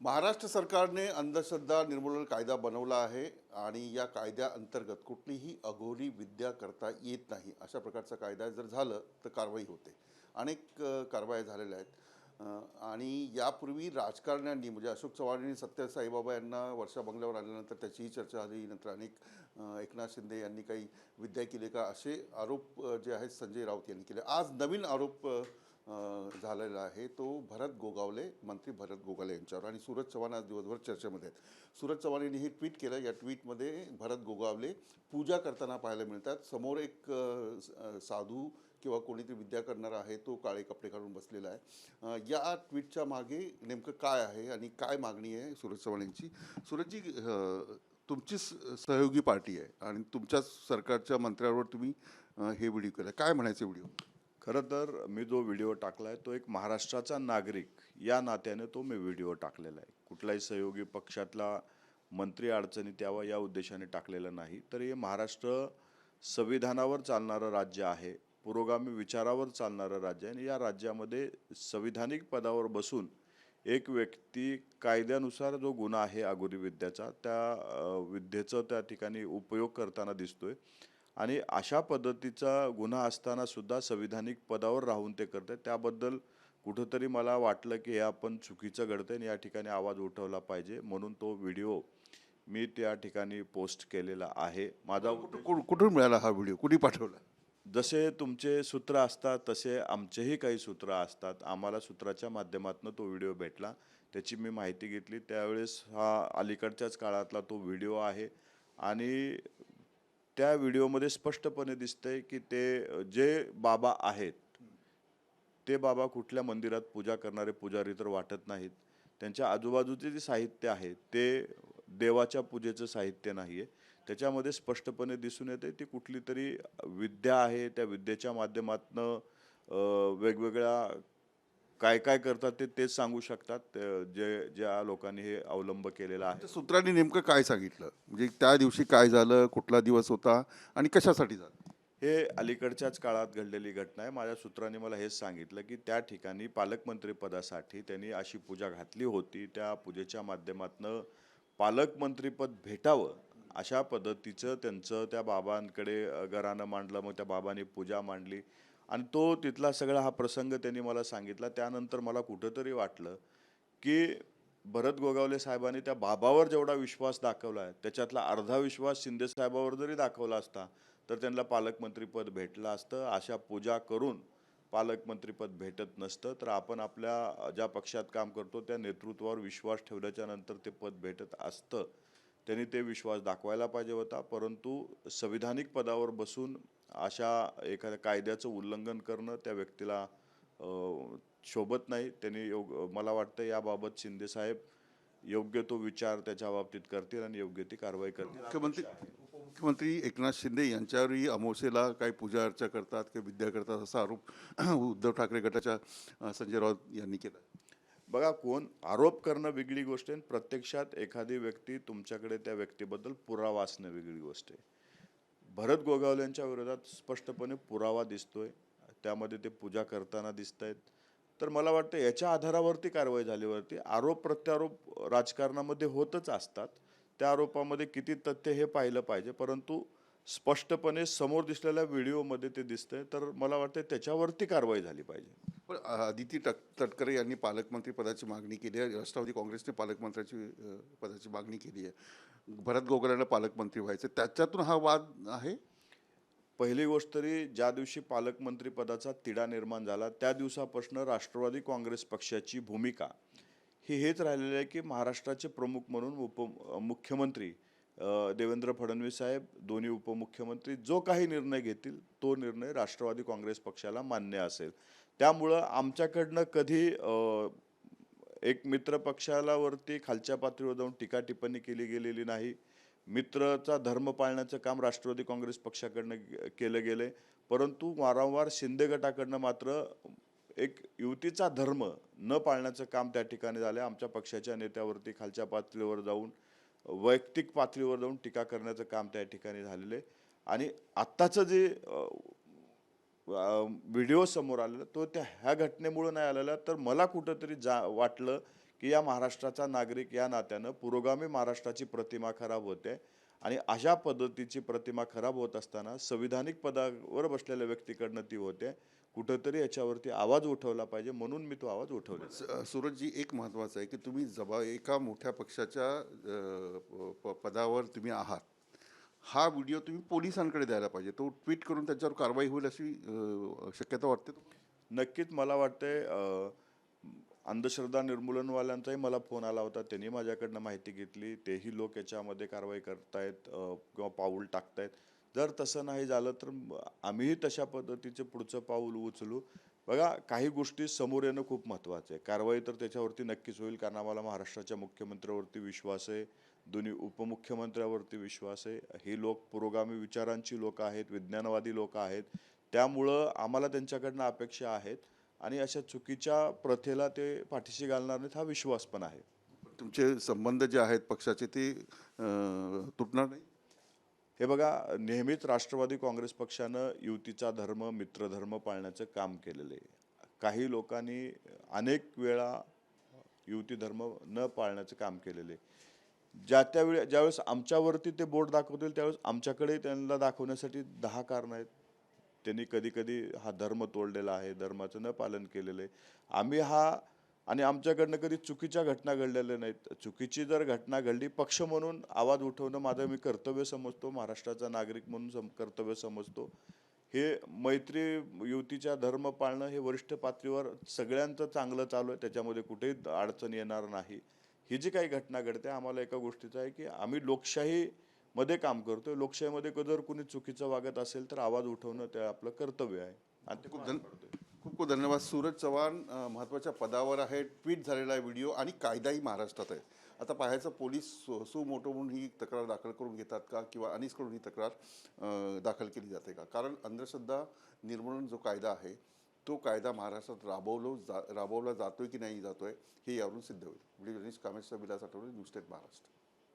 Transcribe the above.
महाराष्ट्र सरकारने अंधश्रद्धा निर्मूलन कायदा बनवला आहे आणि या कायद्याअंतर्गत कुठलीही अघोरी विद्या करता येत नाही. अशा प्रकारचा कायदा जर झालं तर कारवाई होते. अनेक कारवाया झालेल्या आहेत. आणि यापूर्वी राजकारण्यांनी म्हणजे अशोक चव्हाण आणि सत्य साईबाबा यांना वर्षा बंगल्यावर आल्यानंतर त्याचीही चर्चा झाली. नंतर अनेक एकनाथ शिंदे यांनी काही विद्या केली का? असे आरोप जे आहेत संजय राऊत यांनी केले. आज नवीन आरोप झालेला आहे. तो भरत गोगावले मंत्री भरत गोगावले यांच्यावर आणि सूरज चव्हाण आज दिवसभर चर्चेमध्ये आहेत. सूरज चव्हाण यांनी हे ट्विट केलं. या ट्विटमध्ये भरत गोगावले पूजा करताना पाहायला मिळतात. समोर एक साधू किंवा कोणीतरी विद्या करणारा आहे तो काळे कपडे घालून बसलेला आहे. या ट्विटच्या मागे नेमकं काय आहे आणि काय मागणी आहे सूरज चव्हाण यांची सूरजजी तुमचीच तुमची सहयोगी पार्टी आहे आणि तुमच्या सरकारच्या मंत्र्यावर तुम्ही हे व्हिडिओ केला. काय म्हणायचे व्हिडिओ? खरं तर मी जो व्हिडिओ टाकला आहे तो एक महाराष्ट्राचा नागरिक या नात्याने तो मी व्हिडिओ टाकलेला आहे. कुठलाही सहयोगी पक्षातला मंत्री अडचणीत यावा या उद्देशाने टाकलेलं नाही. तर हे महाराष्ट्र संविधानावर चालणारं राज्य आहे पुरोगामी विचारावर चालणारं राज्य आहे आणि या राज्यामध्ये संविधानिक पदावर बसून एक व्यक्ती कायद्यानुसार जो गुन्हा आहे अगोरी विद्याचा त्या विद्येचं त्या ठिकाणी उपयोग करताना दिसतोय. आणि अशा पद्धतीचा गुन्हा असताना सुद्धा संविधानिक पदावर राहून ते करते. त्याबद्दल कुठंतरी मला वाटलं की हे आपण चुकीचं घडतंय आणि या ठिकाणी आवाज उठवला पाहिजे. म्हणून तो व्हिडिओ मी त्या ठिकाणी पोस्ट केलेला आहे. माझा कुठं- कु- कुठून मिळाला हा व्हिडिओ? कुणी पाठवला? जसे तुमचे सूत्र असतात तसे आमचेही काही सूत्र असतात. आम्हाला सूत्राच्या माध्यमातून तो व्हिडिओ भेटला. त्याची मी माहिती घेतली. त्यावेळेस हा अलीकडच्याच काळातला तो व्हिडिओ आहे. आणि त्या व्हिडिओमध्ये स्पष्टपणे दिसतंय की ते जे बाबा आहेत ते बाबा कुठल्या मंदिरात पूजा करणारे पुजारी तर वाटत नाहीत. त्यांच्या आजूबाजूचे जे साहित्य आहे ते देवाच्या पूजेचं साहित्य नाही आहे त्याच्यामध्ये स्पष्टपणे दिसून येते ती कुठली तरी विद्या आहे त्या विद्येच्या माध्यमातनं वेगवेगळ्या काय काय करतात ते तेच सांगू शकतात. जे ज्या लोकांनी हे अवलंब केलेला आहे. सूत्रांनी नेमकं काय सांगितलं? म्हणजे त्या दिवशी काय झालं कुठला दिवस होता आणि कशासाठी झालं? हे अलीकडच्याच काळात घडलेली घटना आहे. माझ्या सूत्रांनी मला हेच सांगितलं की त्या ठिकाणी पालकमंत्रीपदासाठी त्यांनी अशी पूजा घातली होती. त्या पूजेच्या माध्यमातनं पालकमंत्रीपद भेटावं अशा पद्धतीचं त्यांचं त्या बाबांकडे घरानं मांडलं. मग त्या बाबांनी पूजा मांडली. आणि तो तिथला सगळा हा प्रसंग त्यांनी मला सांगितला. त्यानंतर मला कुठंतरी वाटलं की भरत गोगावले साहेबांनी त्या बाबावर जेवढा विश्वास दाखवला आहे त्याच्यातला अर्धा विश्वास शिंदे साहेबावर जरी दाखवला असता तर त्यांना पालकमंत्रीपद भेटलं असतं. अशा पूजा करून पालकमंत्रीपद भेटत नसतं. तर आपण आपल्या ज्या पक्षात काम करतो त्या नेतृत्वावर विश्वास ठेवल्याच्या नंतर ते पद भेटत असतं. त्यांनी ते विश्वास दाखवायला पाहिजे होता. परंतु संविधानिक पदावर बसून अशा एखाद्या कायद्याचं उल्लंघन करणं त्या व्यक्तीला शोभत नाही. त्यांनी योग मला वाटतं याबाबत शिंदे साहेब योग्य तो विचार त्याच्या बाबतीत करतील आणि योग्य ती कारवाई करतील. मुख्यमंत्री उपमुख्यमंत्री एकनाथ शिंदे यांच्यावरही अमावस्येला काही पूजा अर्चा करतात काही विद्या करतात असा आरोप उद्धव ठाकरे गटाच्या संजय राऊत यांनी केला. बघा कोण आरोप करणं वेगळी गोष्ट आहे आणि प्रत्यक्षात एखादी व्यक्ती तुमच्याकडे त्या व्यक्तीबद्दल पुरावा असणं वेगळी गोष्ट आहे. भरत गोगावल्यांच्या विरोधात स्पष्टपणे पुरावा दिसतोय. त्यामध्ये ते पूजा करताना दिसत आहेत तर मला वाटतं याच्या आधारावरती कारवाई झालीवरती आरोप प्रत्यारोप राजकारणामध्ये होतच असतात. त्या आरोपामध्ये किती तथ्य हे पाहिलं पाहिजे. परंतु स्पष्टपणे समोर दिसलेल्या व्हिडिओमध्ये ते दिसतंय. तर मला वाटतं त्याच्यावरती कारवाई झाली पाहिजे. पण आदिती टक तटकरे यांनी पालकमंत्री पदाची मागणी केली आहे. राष्ट्रवादी काँग्रेसने पालकमंत्र्याची पदाची मागणी केली आहे. भरत गोगलांना पालकमंत्री व्हायचं. त्याच्यातून हा वाद आहे? पहिली गोष्ट तरी ज्या दिवशी पालकमंत्री पदाचा तिढा निर्माण झाला त्या दिवसापासून राष्ट्रवादी काँग्रेस पक्षाची भूमिका ही हेच राहिलेली आहे की महाराष्ट्राचे प्रमुख म्हणून उप मुख्यमंत्री देवेंद्र फडणवीस साहेब दोन्ही उपमुख्यमंत्री जो काही निर्णय घेतील तो निर्णय राष्ट्रवादी काँग्रेस पक्षाला मान्य असेल. त्यामुळं आमच्याकडनं कधी एक मित्र पक्षालावरती खालच्या पातळीवर जाऊन टीका टिप्पणी केली गेलेली नाही. मित्रचा धर्म पाळण्याचं काम राष्ट्रवादी काँग्रेस पक्षाकडनं केलं केलं आहे परंतु वारंवार शिंदे गटाकडनं मात्र एक युतीचा धर्म न पाळण्याचं काम त्या ठिकाणी झालं. आमच्या पक्षाच्या नेत्यावरती खालच्या पातळीवर जाऊन वैयक्तिक पातळीवर जाऊन टीका करण्याचं काम त्या ठिकाणी झालेलं आहे. आणि आत्ताचं जे व्हिडिओ समोर आलेला तो त्या ह्या घटनेमुळं नाही आलेला. तर मला कुठंतरी जा वाटलं की या महाराष्ट्राचा नागरिक या नात्यानं पुरोगामी महाराष्ट्राची प्रतिमा खराब होते आणि अशा पद्धतीची प्रतिमा खराब होत असताना संविधानिक पदावर बसलेल्या व्यक्तीकडनं ती होते कुठंतरी याच्यावरती आवाज उठवला पाहिजे म्हणून मी तो आवाज उठवला. सूरजजी एक महत्त्वाचं आहे की तुम्ही जबा एका मोठ्या पक्षाच्या पदावर तुम्ही आहात हा व्हिडिओ तुम्ही पोलिसांकडे द्यायला पाहिजे. तो ट्विट करून त्याच्यावर कारवाई होईल अशी शक्यता वाटते? नक्कीच मला वाटते अंधश्रद्धा निर्मूलनवाल्यांचाही मला फोन आला होता. त्यांनी माझ्याकडनं माहिती घेतली. तेही लोक याच्यामध्ये कारवाई करतायत किंवा पाऊल टाकतायत. जर तसं नाही झालं तर आम्हीही तशा पद्धतीचं पुढचं पाऊल उचलू. बघा काही गोष्टी समोर येणं खूप महत्त्वाचं आहे. कारवाई तर त्याच्यावरती नक्कीच होईल कारण आम्हाला महाराष्ट्राच्या मुख्यमंत्र्यावरती विश्वास आहे दोन्ही उपमुख्यमंत्र्यावरती विश्वास आहे. ही लोक पुरोगामी विचारांची लोक आहेत विज्ञानवादी लोक आहेत. त्यामुळं आम्हाला त्यांच्याकडनं अपेक्षा आहेत आणि अशा चुकीच्या प्रथेला ते पाठीशी घालणार नाहीत हा विश्वास पण आहे. तुमचे संबंध जे आहेत पक्षाचे ते तुटणार नाही? हे बघा नेहमीच राष्ट्रवादी काँग्रेस पक्षानं युतीचा धर्म मित्रधर्म पाळण्याचं काम केलेलं आहे. काही लोकांनी अनेक वेळा युती धर्म न पाळण्याचं काम केलेलं आहे. ज्या त्यावेळी ज्यावेळेस आमच्यावरती ते बोट दाखवतील त्यावेळेस आमच्याकडे त्यांना दाखवण्यासाठी दहा कारणं आहेत. त्यांनी कधी कधी हा धर्म तोडलेला आहे धर्माचं न पालन केलेलं आहे. आम्ही हा आणि आमच्याकडनं कधी चुकीच्या घटना घडलेल्या नाहीत. चुकीची जर घटना घडली पक्ष म्हणून आवाज उठवणं माझं मी कर्तव्य समजतो महाराष्ट्राचा नागरिक म्हणून सम कर्तव्य समजतो. हे मैत्री युतीच्या धर्म पाळणं हे वरिष्ठ पातळीवर सगळ्यांचं चांगलं चालू आहे. त्याच्यामध्ये कुठेही अडचण येणार नाही. ही जी काही घटना घडते आम्हाला एका गोष्टीचं आहे की आम्ही लोकशाहीमध्ये काम करतो लोकशाहीमध्ये जर कुणी चुकीचं वागत असेल तर आवाज उठवणं ते आपलं कर्तव्य आहे. आणि ते खूप खूप खूप धन्यवाद. सूरज चव्हाण महत्त्वाच्या पदावर आहे ट्विट झालेला आहे व्हिडिओ आणि कायदाही महाराष्ट्रात आहे. आता पाहायचं पोलीस सु सुमोटो म्हणून ही तक्रार दाखल करून घेतात का किंवा अनिसकडून ही तक्रार दाखल केली जाते का? कारण अंधश्रद्धा निर्मूलन जो कायदा आहे तो कायदा महाराष्ट्रात राबवलो जा राबवला जातोय की नाही जातोय हे यावरून सिद्ध होईल. व्हिडिओ जर्नलिस्ट कामेशचा विलास आठवले न्यूज स्टेट महाराष्ट्र.